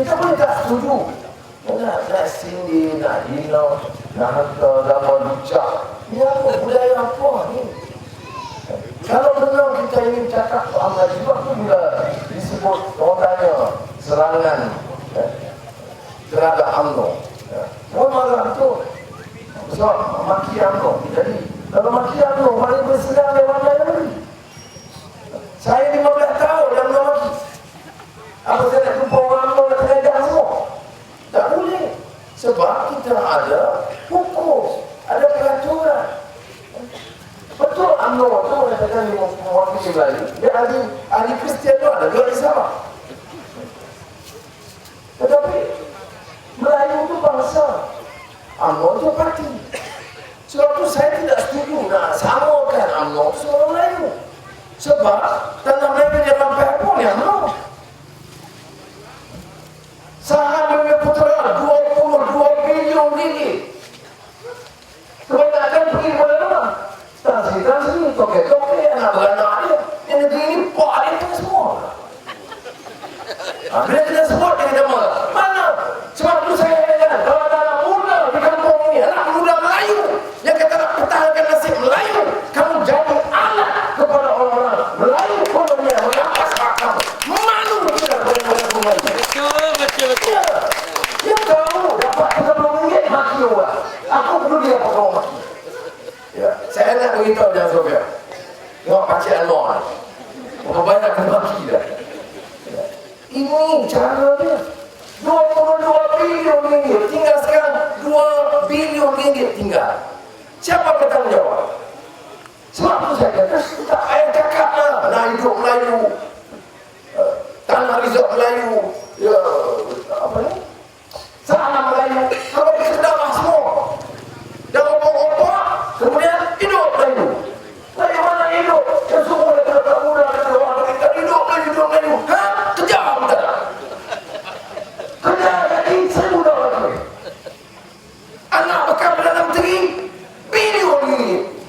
Kita pun tak setuju. Nak, nak sindir, nak hina, nak hantar gambar lucak. Ini apa budaya apa ni? Kalau benar kita ingin cakap soal ngaji, waktu bila disebut orang tanya serangan eh, terhadap UMNO. Eh, orang marah betul. So, maki UMNO. Jadi, kalau maki UMNO, mana berserang lewat lain lagi? Saya 15 tahun dah belum maki. Apa saya nak jumpa orang UMNO nak terledak semua? Tak boleh. Sebab kita ada hukum, ada peraturan. Betul UMNO tu orang kata ni Melayu. Dia ahli, ahli Kristian tu ada, dia ahli sama. Tetapi Melayu tu bangsa. UMNO tu parti. Sebab tu saya tidak setuju nak samakan UMNO semua Melayu. Sebab tanah Melayu dia sampai apa ni UMNO? Saham Bumi Putera 22 bilion ringgit. Kebanyakan pergi kepada mana? Tansi-tansi, toke-toke, anak beranak dia. Yang negeri ini, pak dia pun semua. Ha, bila kita sebut, dia kata mana? Mana? Sebab tu saya katakan, kalau ada anak muda di kampung ini, anak muda Melayu, yang kata nak pertahankan nasib Melayu, kamu jadi alat kepada orang-orang Melayu kolonial, mengampas hak kamu. Malu kita kepada orang Melayu. Betul, betul, betul. Ya. Dia tahu dapat 30 ringgit maki orang. Aku perlu dia apa kau maki. Ya. Saya nak jangan Sofia. Tengok Pakcik Anwar ni. Berapa banyak kena maki dah. Ini cara dia. 22 bilion ringgit. Tinggal sekarang 2 bilion ringgit tinggal. Siapa bertanggungjawab? Sebab tu saya kata, tak payah cakap lah. Nak hidup Melayu. família.